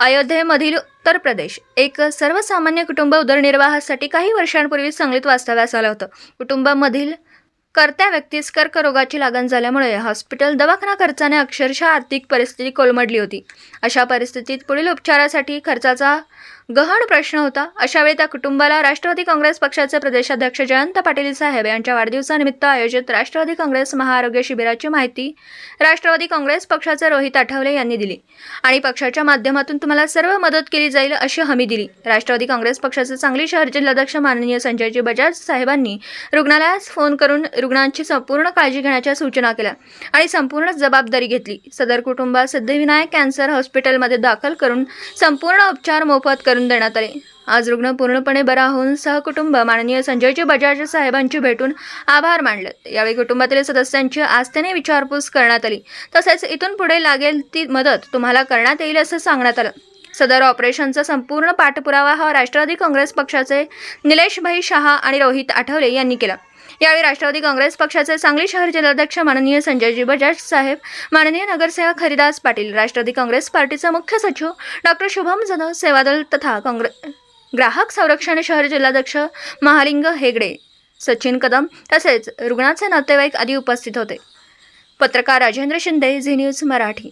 अयोध्येमधील उत्तर प्रदेश. एक सर्वसामान्य कुटुंब उदरनिर्वाहासाठी काही वर्षांपूर्वी सांगलीत वास्तव्यास आलं होतं. कुटुंबामधील कर्त्या व्यक्तीस कर्करोगाची लागण झाल्यामुळे हॉस्पिटल दवाखाना खर्चाने अक्षरशः आर्थिक परिस्थिती कोलमडली होती. अशा परिस्थितीत पुढील उपचारासाठी खर्चाचा गहन प्रश्न होता. अशावेळी त्या कुटुंबाला राष्ट्रवादी काँग्रेस पक्षाचे प्रदेशाध्यक्ष जयंत पाटील साहेब यांच्या वाढदिवसानिमित्त आयोजित राष्ट्रवादी काँग्रेस महाआरोग्य शिबिराची माहिती राष्ट्रवादी काँग्रेस पक्षाचे रोहित आठवले यांनी दिली. आणि पक्षाच्या माध्यमातून तुम्हाला सर्व मदत केली जाईल अशी हमी दिली. राष्ट्रवादी काँग्रेस पक्षाचे सांगली शहर जिल्हाध्यक्ष माननीय संजयजी बजाज साहेबांनी रुग्णालयास फोन करून रुग्णांची संपूर्ण काळजी घेण्याच्या सूचना केल्या आणि संपूर्ण जबाबदारी घेतली. सदर कुटुंबात सिद्धिविनायक कॅन्सर हॉस्पिटलमध्ये दाखल करून संपूर्ण उपचार मोफत करून देण्यात आले. आज रुग्ण पूर्णपणे बरा होऊन सहकुटुंब माननीय संजयजी बजाज साहेबांची भेटून आभार मानले. यावेळी कुटुंबातील सदस्यांची आस्थेने विचारपूस करण्यात आली. तसेच इथून पुढे लागेल ती मदत तुम्हाला करण्यात येईल असं सांगण्यात आलं. सदर ऑपरेशनचा संपूर्ण पाठपुरावा हा राष्ट्रवादी काँग्रेस पक्षाचे निलेशभाई शहा आणि रोहित आठवले यांनी केला. यावेळी राष्ट्रवादी काँग्रेस पक्षाचे सांगली शहर जिल्हाध्यक्ष माननीय संजयजी बजाज साहेब माननीय नगरसेवक हरिदास पाटील राष्ट्रवादी काँग्रेस पार्टीचे मुख्य सचिव डॉक्टर शुभम जाधव सेवादल तथा काँग्रेस ग्राहक संरक्षण शहर जिल्हाध्यक्ष महालिंग हेगडे सचिन कदम तसेच रुग्णाचे नातेवाईक आदी उपस्थित होते. पत्रकार राजेंद्र शिंदे झी न्यूज मराठी.